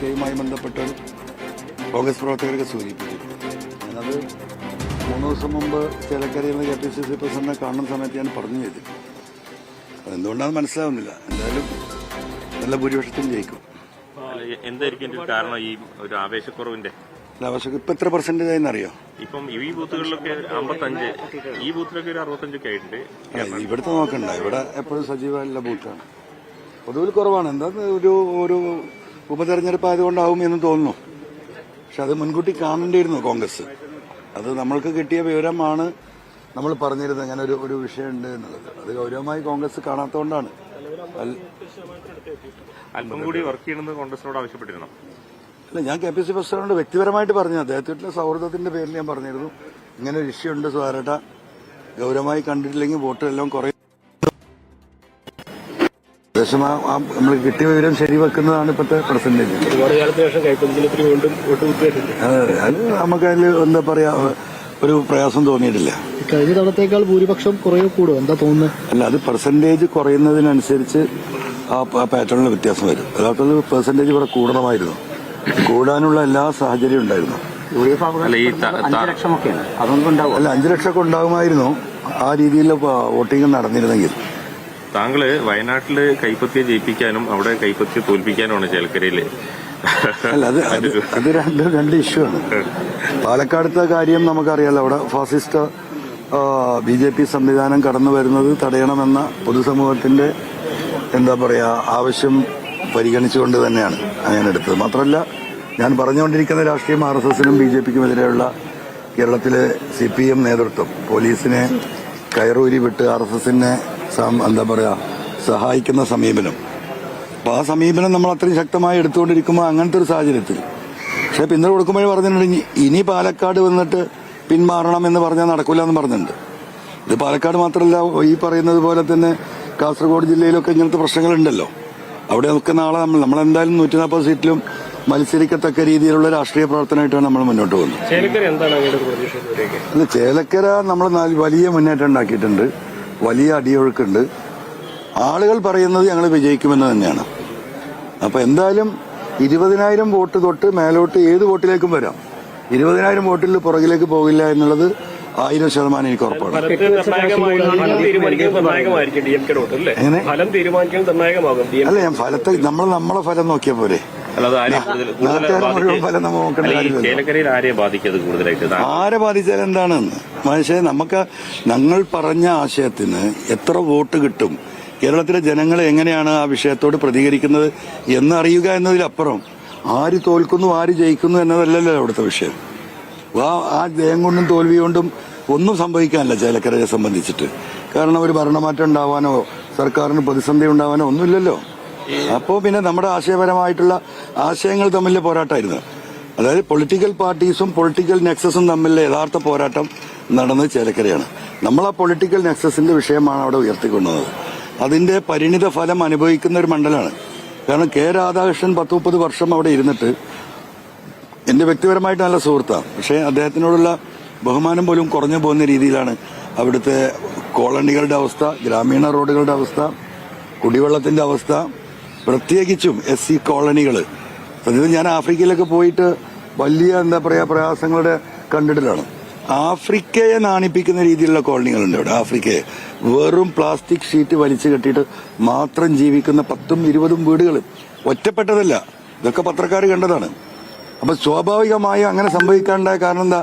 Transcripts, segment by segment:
കെയുമായി ബന്ധപ്പെട്ട് കോൺഗ്രസ് പ്രവർത്തകരൊക്കെ സൂചിപ്പിച്ചു. ഞാനത് മൂന്ന് ദിവസം മുമ്പ് ചേലക്കരയിൽ നിന്ന് കെ പി സി സി പ്രസിഡന്റിനെ കാണുന്ന സമയത്ത് ഞാൻ പറഞ്ഞു ചെയ്തു അതെന്തുകൊണ്ടാണെന്ന് മനസ്സിലാവുന്നില്ല. എന്തായാലും നല്ല ഭൂരിപക്ഷത്തിൽ ജയിക്കും. എന്തായിരിക്കും കാരണം ഈ ഒരു ആവേശക്കുറവിന്റെ? ഇപ്പം എത്ര പെർസെന്റേജ് ആയെന്നറിയോ? ഇപ്പം ഈ ബൂത്തുകളിലൊക്കെ അമ്പത്തഞ്ച് ഈ ബൂത്തിലൊക്കെ ഒരു അറുപത്തഞ്ചൊക്കെ ആയിട്ടുണ്ട്. ഇവിടുത്തെ നോക്കണ്ട. ഇവിടെ എപ്പോഴും സജീവമല്ല ബൂത്താണ്. പൊതുവിൽ കുറവാണ്. എന്താ ഒരു ഒരു ഉപതെരഞ്ഞെടുപ്പ് ആയതുകൊണ്ടാവും എന്ന് തോന്നുന്നു. പക്ഷെ അത് മുൻകൂട്ടി കാണേണ്ടിയിരുന്നു കോൺഗ്രസ്. അത് നമ്മൾക്ക് കിട്ടിയ വിവരമാണ് നമ്മൾ പറഞ്ഞിരുന്നത്. അങ്ങനെ ഒരു ഒരു വിഷയമുണ്ട് എന്നുള്ളത്. അത് ഗൗരവമായി കോൺഗ്രസ് കാണാത്തതുകൊണ്ടാണ്. അല്പം കൂടി വർക്ക് ചെയ്യണമെന്ന് കോൺഗ്രസിനോട് ആവശ്യപ്പെട്ടിരുന്നു? അല്ല ഞാൻ കെ പി സി പ്രസിഡന്റിനോട് വ്യക്തിപരമായിട്ട് പറഞ്ഞു. അദ്ദേഹത്തിന്റെ സൗഹൃദത്തിന്റെ പേരിൽ ഞാൻ പറഞ്ഞിരുന്നു. ഇങ്ങനെ ഒരു ഇഷ്യൂ ഉണ്ട് സുധാരേട്ട ഗൗരവമായി കണ്ടിട്ടില്ലെങ്കിൽ വോട്ടെല്ലാം കുറയും. ഏകദേശം നമ്മൾ കിട്ടിയ വിവരം ശരിവെക്കുന്നതാണ് ഇപ്പോഴത്തെ പ്രസന്റേജ് അതെ നമുക്കതിൽ എന്താ പറയാ ഒരു പ്രയാസം തോന്നിയിട്ടില്ല. കഴിഞ്ഞ തവണത്തേക്കാൾ ഭൂരിപക്ഷം കുറയോ കൂടും. എന്താ തോന്നുന്നത് അല്ല അത് പെർസെന്റേജ് കുറയുന്നതിനനുസരിച്ച് ആ പാറ്റേണിൽ വ്യത്യാസം വരും. യഥാർത്ഥത്തിൽ പെർസെന്റേജ് ഇവിടെ കൂടണമായിരുന്നു. കൂടാനുള്ള എല്ലാ സാഹചര്യവും ഉണ്ടായിരുന്നു. അല്ല അഞ്ചു ലക്ഷമൊക്കെ ഉണ്ടാകുമായിരുന്നു. ആ രീതിയിൽ വോട്ടിംഗ് നടന്നിരുന്നെങ്കിൽ. താങ്കൾ വയനാട്ടിൽ കൈപ്പത്തിയെ ജയിപ്പിക്കാനും അവിടെ കൈപ്പത്തിയെ തോൽപ്പിക്കാനുമാണ് ചേലക്കരയിൽ അല്ല അത് അത് അത് രണ്ട് രണ്ട് ഇഷ്യൂ ആണ്. പാലക്കാടത്തെ കാര്യം നമുക്കറിയാലോ അവിടെ ഫാസിസ്റ്റ് ബി ജെ പി സംവിധാനം കടന്നു വരുന്നത് തടയണമെന്ന പൊതുസമൂഹത്തിന്റെ എന്താ പറയാ ആവശ്യം പരിഗണിച്ചുകൊണ്ട് തന്നെയാണ് ഞാൻ എടുത്തത്. മാത്രമല്ല ഞാൻ പറഞ്ഞുകൊണ്ടിരിക്കുന്ന രാഷ്ട്രീയം ആർ എസ് എസിനും ബി ജെ പിക്കും എതിരെയുള്ള കേരളത്തിലെ സി പി എം നേതൃത്വം പോലീസിനെ കയറൂരി വിട്ട് ആർ എസ് എസിനെ എന്താ പറയുക സഹായിക്കുന്ന സമീപനം. അപ്പം ആ സമീപനം നമ്മൾ അത്രയും ശക്തമായി എടുത്തുകൊണ്ടിരിക്കുമ്പോൾ അങ്ങനത്തെ ഒരു സാഹചര്യത്തിൽ. പക്ഷെ പിന്നീട് കൊടുക്കുമ്പോൾ പറഞ്ഞിട്ടുണ്ട് ഇനി- പാലക്കാട് വന്നിട്ട് പിന്മാറണം എന്ന് പറഞ്ഞാൽ നടക്കില്ല എന്ന് പറഞ്ഞിട്ടുണ്ട്. ഇത് പാലക്കാട് മാത്രമല്ല ഈ പറയുന്നത് പോലെ തന്നെ കാസർഗോഡ് ജില്ലയിലൊക്കെ ഇങ്ങനത്തെ പ്രശ്നങ്ങളുണ്ടല്ലോ. അവിടെ നമുക്ക് നാളെ നമ്മൾ നമ്മളെന്തായാലും നൂറ്റി നാൽപ്പത് സീറ്റിലും മത്സരിക്കത്തക്ക രീതിയിലുള്ള രാഷ്ട്രീയ പ്രവർത്തനമായിട്ടാണ് നമ്മൾ മുന്നോട്ട് പോകുന്നത്. അല്ല ചേലക്കര നമ്മൾ വലിയ മുന്നേറ്റം ഉണ്ടാക്കിയിട്ടുണ്ട്. വലിയ അടിയൊഴുക്കുണ്ട്. ആളുകൾ പറയുന്നത് ഞങ്ങൾ വിജയിക്കുമെന്ന് തന്നെയാണ്. അപ്പൊ എന്തായാലും ഇരുപതിനായിരം വോട്ട് തൊട്ട് മേലോട്ട് ഏത് വോട്ടിലേക്കും വരാം. ഇരുപതിനായിരം വോട്ടിൽ പുറകിലേക്ക് പോകില്ല എന്നുള്ളത് ആയിരം ശതമാനം എനിക്ക് ഉറപ്പാണ്. എങ്ങനെ? അല്ല ഞാൻ ഫലത്തെ നമ്മൾ നമ്മളെ ഫലം നോക്കിയാൽ പോരെ? അല്ലാതെ ആരെയും കൂടുതൽ കൂടുതൽ ചേലക്കരയിൽ ബാധിക്കത് കൂടുതലായിട്ട്? ആരെ ബാധിച്ചാൽ എന്താണ് പക്ഷേ നമുക്ക് ഞങ്ങൾ പറഞ്ഞ ആശയത്തിന് എത്ര വോട്ട് കിട്ടും? കേരളത്തിലെ ജനങ്ങൾ എങ്ങനെയാണ് ആ വിഷയത്തോട് പ്രതികരിക്കുന്നത് എന്നറിയുക എന്നതിലപ്പുറം ആര് തോൽക്കുന്നു ആര് ജയിക്കുന്നു എന്നതല്ലല്ലോ അവിടുത്തെ വിഷയം. ആ ആ ജയം കൊണ്ടും തോൽവി കൊണ്ടും ഒന്നും സംഭവിക്കാനില്ല ചേലക്കരയെ സംബന്ധിച്ചിട്ട്. കാരണം ഒരു ഭരണമാറ്റം ഉണ്ടാവാനോ സർക്കാരിന് പ്രതിസന്ധി ഉണ്ടാവാനോ ഒന്നുമില്ലല്ലോ. അപ്പോൾ പിന്നെ നമ്മുടെ ആശയപരമായിട്ടുള്ള ആശയങ്ങൾ തമ്മിലെ പോരാട്ടമായിരുന്നു അതായത് പൊളിറ്റിക്കൽ പാർട്ടീസും പൊളിറ്റിക്കൽ നെക്സസും തമ്മിലെ യഥാർത്ഥ പോരാട്ടം നടന്നത് ചേലക്കരയാണ്. നമ്മൾ ആ പൊളിറ്റിക്കൽ നെക്സസിന്റെ വിഷയമാണ് അവിടെ ഉയർത്തിക്കൊണ്ടുവന്നത് അതിന്റെ പരിണിത ഫലം അനുഭവിക്കുന്ന ഒരു മണ്ഡലമാണ്. കാരണം കെ രാധാകൃഷ്ണൻ പത്ത് മുപ്പത് വർഷം അവിടെ ഇരുന്നിട്ട് എന്റെ വ്യക്തിപരമായിട്ട് നല്ല സുഹൃത്താണ് പക്ഷേ അദ്ദേഹത്തിനോടുള്ള ബഹുമാനം പോലും കുറഞ്ഞു പോകുന്ന രീതിയിലാണ് അവിടുത്തെ കോളനികളുടെ അവസ്ഥ ഗ്രാമീണ റോഡുകളുടെ അവസ്ഥ കുടിവെള്ളത്തിന്റെ അവസ്ഥ പ്രത്യേകിച്ചും എസ് സി കോളനികൾ ഞാൻ ആഫ്രിക്കയിലൊക്കെ പോയിട്ട് വലിയ എന്താ പറയുക പ്രയാസങ്ങളുടെ കണ്ടിട്ടിലാണ് ആഫ്രിക്കയെ നാണിപ്പിക്കുന്ന രീതിയിലുള്ള കോളനികളുണ്ട് ഇവിടെ ആഫ്രിക്കയെ. വെറും പ്ലാസ്റ്റിക് ഷീറ്റ് വലിച്ചു കെട്ടിയിട്ട് മാത്രം ജീവിക്കുന്ന പത്തും ഇരുപതും വീടുകൾ ഒറ്റപ്പെട്ടതല്ല ഇതൊക്കെ പത്രക്കാർ കണ്ടതാണ്. അപ്പൊ സ്വാഭാവികമായി അങ്ങനെ സംഭവിക്കാനുണ്ടായ കാരണം എന്താ?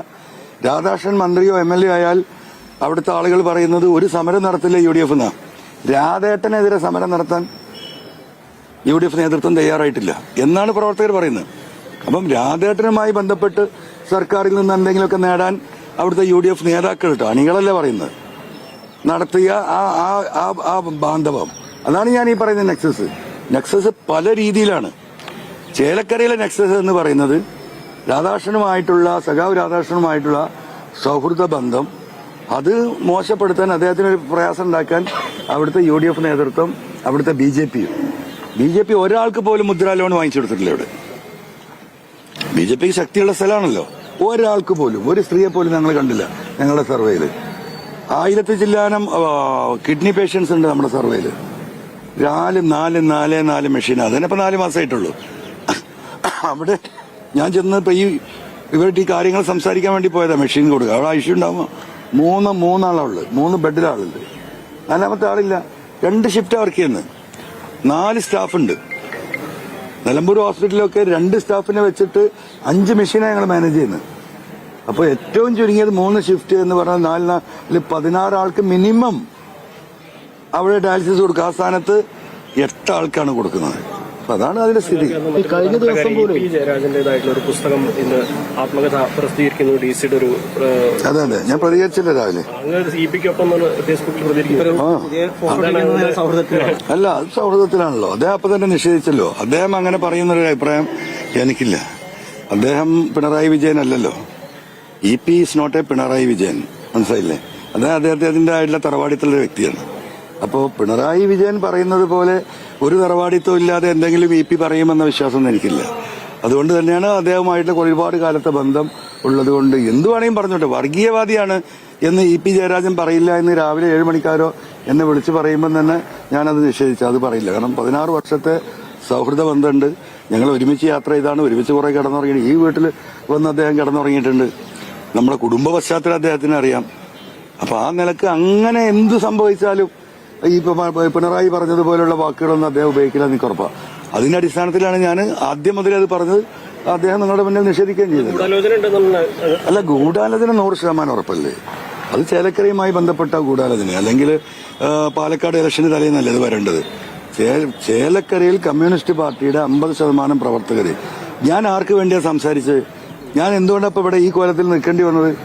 രാധാകൃഷ്ണൻ മന്ത്രിയോ എം എൽ എ ആയാൽ അവിടുത്തെ ആളുകൾ പറയുന്നത് ഒരു സമരം നടത്തില്ല യു ഡി എഫ് എന്നാ രാധേട്ടനെതിരെ സമരം നടത്താൻ യു ഡി എഫ് നേതൃത്വം തയ്യാറായിട്ടില്ല എന്നാണ് പ്രവർത്തകർ പറയുന്നത്. അപ്പം രാധേട്ടനുമായി ബന്ധപ്പെട്ട് സർക്കാരിൽ നിന്ന് എന്തെങ്കിലുമൊക്കെ നേടാൻ അവിടുത്തെ യു ഡി എഫ് നേതാക്കൾ കേട്ടോ അണികളല്ല പറയുന്നത്? നടത്തിയ ആ ആ ആ ആ ബാന്ധവം. അതാണ് ഞാൻ ഈ പറയുന്ന നെക്സസ്. നെക്സസ് പല രീതിയിലാണ്. ചേലക്കരയിലെ നെക്സസ് എന്ന് പറയുന്നത് രാധാകൃഷ്ണനുമായിട്ടുള്ള സഖാവ് രാധാകൃഷ്ണനുമായിട്ടുള്ള സൗഹൃദ ബന്ധം. അത് മോശപ്പെടുത്താൻ അദ്ദേഹത്തിന് ഒരു പ്രയാസം ഉണ്ടാക്കാൻ അവിടുത്തെ യു ഡി എഫ് നേതൃത്വം അവിടുത്തെ ബി ജെ പിയും ബി ജെ പി ഒരാൾക്ക് പോലും മുദ്രാ ലോൺ വാങ്ങിച്ചു കൊടുത്തിട്ടില്ല ഇവിടെ. ബി ജെ പിക്ക് ശക്തിയുള്ള സ്ഥലമാണല്ലോ. ഒരാൾക്ക് പോലും ഒരു സ്ത്രീയെ പോലും ഞങ്ങൾ കണ്ടില്ല ഞങ്ങളുടെ സർവേയിൽ ആയിരത്തി ജില്ലാനം കിഡ്നി പേഷ്യൻസ് ഉണ്ട് നമ്മുടെ സർവേയിൽ നാല് നാല് നാല് നാല് മെഷീൻ. അതിനിപ്പോ നാല് മാസമായിട്ടുള്ളൂ അവിടെ ഞാൻ ചെന്ന് ഇപ്പൊ ഈ ഇവരുടെ ഈ കാര്യങ്ങൾ സംസാരിക്കാൻ വേണ്ടി പോയതാ മെഷീൻ കൊടുക്കുക അവിടെ ഐഷ്യൂ ഉണ്ടാവുമ്പോ മൂന്ന് മൂന്നാളുള്ളത് മൂന്ന് ബെഡിലാളുണ്ട്. നാലാമത്തെ ആളില്ല. രണ്ട് ഷിഫ്റ്റ് വർക്ക് ചെയ്യുന്നത് നാല് സ്റ്റാഫുണ്ട്. നിലമ്പൂർ ഹോസ്പിറ്റലിലൊക്കെ രണ്ട് സ്റ്റാഫിനെ വെച്ചിട്ട് അഞ്ച് മെഷീനാണ് ഞങ്ങൾ മാനേജ് ചെയ്യുന്നത്. അപ്പോൾ ഏറ്റവും ചുരുങ്ങിയത് മൂന്ന് ഷിഫ്റ്റ് എന്ന് പറഞ്ഞാൽ നാല് നാല് ആൾക്ക് മിനിമം അവിടെ ഡയാലിസിസ് കൊടുക്കുക. ആ സ്ഥാനത്ത് എട്ട് ആൾക്കാണ് കൊടുക്കുന്നത്. അതാണ് അതിന്റെ സ്ഥിതി. ഈ കഴിഞ്ഞ ദിവസം പോലും ജയരാജന്റേതായിട്ടുള്ള ഒരു പുസ്തകം ഇന്ന് ആത്മകഥ പ്രസിദ്ധീകരിക്കുന്നു. ഡി സിയുടെ ഒരു അതെ അതെ. ഞാൻ പ്രതികരിച്ചില്ല രാവിലെ. അല്ല അത് സൗഹൃദത്തിലാണല്ലോ. അദ്ദേഹം അപ്പൊ തന്നെ നിഷേധിച്ചല്ലോ. അദ്ദേഹം അങ്ങനെ പറയുന്ന ഒരു അഭിപ്രായം എനിക്കില്ല. അദ്ദേഹം പിണറായി വിജയൻ അല്ലല്ലോ E. P. Is not a Pinarayi Vijayan. മനസ്സിലായില്ലേ? അദ്ദേഹം അദ്ദേഹത്തിന്റെ ആയിട്ടുള്ള തറവാടിത്തുള്ള വ്യക്തിയാണ്. അപ്പോ പിണറായി വിജയൻ പറയുന്നത് പോലെ ഒരു തറവാടിത്വം ഇല്ലാതെ എന്തെങ്കിലും ഇ പി പറയുമെന്ന വിശ്വാസം എനിക്കില്ല. അതുകൊണ്ട് തന്നെയാണ് അദ്ദേഹവുമായിട്ടുള്ള ഒരുപാട് കാലത്തെ ബന്ധം ഉള്ളതുകൊണ്ട് എന്തു വേണമെങ്കിലും പറഞ്ഞോട്ടെ. വർഗീയവാദിയാണ് എന്ന് ഇ പി ജയരാജൻ പറയില്ല എന്ന് രാവിലെ ഏഴ് മണിക്കാരോ എന്നെ വിളിച്ച് പറയുമ്പോൾ തന്നെ ഞാനത് നിഷേധിച്ചു. അത് പറയില്ല. കാരണം പതിനാറ് വർഷത്തെ സൗഹൃദ ബന്ധമുണ്ട്. ഞങ്ങൾ ഒരുമിച്ച് യാത്ര ചെയ്താണ്. ഒരുമിച്ച് കുറെ കിടന്നുറങ്ങി ഈ വീട്ടിൽ വന്ന് അദ്ദേഹം കിടന്നുറങ്ങിയിട്ടുണ്ട്. നമ്മുടെ കുടുംബ പശ്ചാത്തലം അദ്ദേഹത്തിന് അറിയാം അപ്പൊ ആ നിലയ്ക്ക് അങ്ങനെ എന്ത് സംഭവിച്ചാലും ഈ പിണറായി പറഞ്ഞതുപോലുള്ള വാക്കുകളൊന്നും അദ്ദേഹം ഉപയോഗിക്കില്ല എനിക്ക് ഉറപ്പാണ് അതിന്റെ അടിസ്ഥാനത്തിലാണ് ഞാൻ ആദ്യം മുതലേ അത് പറഞ്ഞത്. അദ്ദേഹം നിങ്ങളുടെ മുന്നിൽ നിഷേധിക്കുകയും ചെയ്തു അല്ല ഗൂഢാലോചന നൂറ് ശതമാനം ഉറപ്പല്ലേ? അത് ചേലക്കരയുമായി ബന്ധപ്പെട്ട ഗൂഢാലോചന. അല്ലെങ്കിൽ പാലക്കാട് ഇലക്ഷന് തലേന്നല്ലേ ഇത് വരേണ്ടത്. ചേലക്കരയിൽ കമ്മ്യൂണിസ്റ്റ് പാർട്ടിയുടെ അമ്പത് ശതമാനം പ്രവർത്തകർ ഞാൻ ആർക്ക് വേണ്ടിയാണ് സംസാരിച്ചത്? ഞാൻ എന്തുകൊണ്ടാണ് ഇവിടെ ഈ കോലത്തിൽ നിൽക്കേണ്ടി വന്നത്?